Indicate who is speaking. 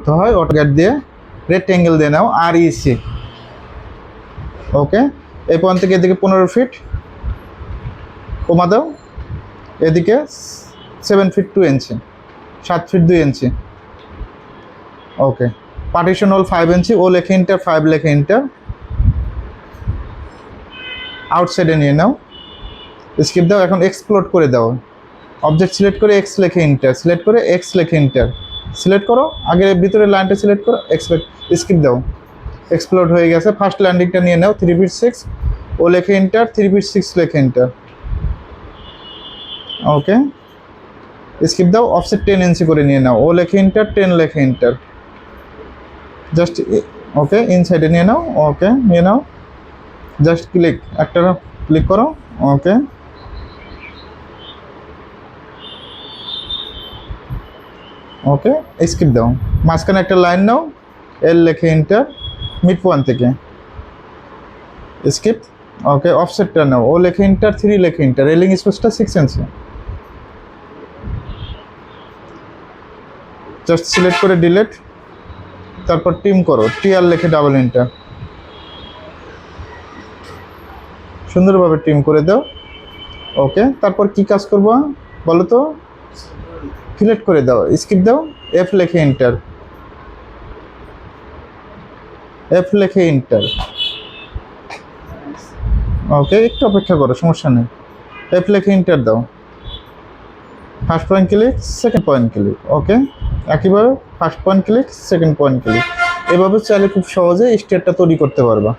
Speaker 1: হয় অটোগ্যাট দিয়ে রেক্টেঙ্গেল দিয়ে নাও, আর ইসি ওকে এই পয়েন্ট থেকে এদিকে পনেরো ফিট কমা দাও। এদিকে সেভেন ফিট টু ইঞ্চি সাত ফিট দুই ইঞ্চি ওকে পার্টিশন হল ফাইভ ইঞ্চি ও লেখে ইন্টার ফাইভ লেখে ইন্টার আউটসাইডে নিয়ে নাও। স্কিপ দাও, এখন এক্সপ্লোর করে দাও। অবজেক্ট সিলেক্ট করে এক্স লেখে ইন্টার সিলেক্ট করে এক্স লেখে ইন্টার সিলেক্ট করো আগের ভিতরে লাইনটা সিলেক্ট করো এক্সপেক্ট স্কিপ দাও। এক্সপ্লোর হয়ে গেছে ফার্স্ট ল্যান্ডিংটা নিয়ে নাও থ্রি ফিট সিক্স ও লেখে ইন্টার থ্রি ফিট সিক্স লেখে ইন্টার ওকে স্কিপ দাও অফসেট টেন ইঞ্চি করে নিয়ে নাও, ও লেখে ইন্টার টেন লেখে ইন্টার জাস্ট ওকে ইনসাইডে নিয়ে নাও ওকে নিয়ে নাও। জাস্ট ক্লিক একটা ক্লিক করো ওকে ওকে স্কিপ দাও। মাঝখানে একটা লাইন নাও এল লেখে ইন্টার মিড পয়েন্ট থেকে। স্কিপ ওকে অফসেটটা নাও। ও লেখে ইন্টার থ্রি লেখে ইন্টার রেলিং স্পেসটা সিক্স ইঞ্চি জাস্ট সিলেক্ট করে ডিলেট তারপর টিম করো টিআর লেখে ডাবল ইন্টার সুন্দরভাবে টিম করে দাও ওকে তারপর কি কাজ করব, বলো তো? সিলেক্ট করে দাও স্কিপ দাও এফ লেখে ইন্টার এফ লেখে ইন্টার ওকে একটু অপেক্ষা করো, সমস্যা নেই। এফ লেখে ইন্টার দাও। First point click second point click okay একইভাবে first point click second point click এভাবে চাইলে খুব সহজে স্টেটটা তৈরি করতে পারবা।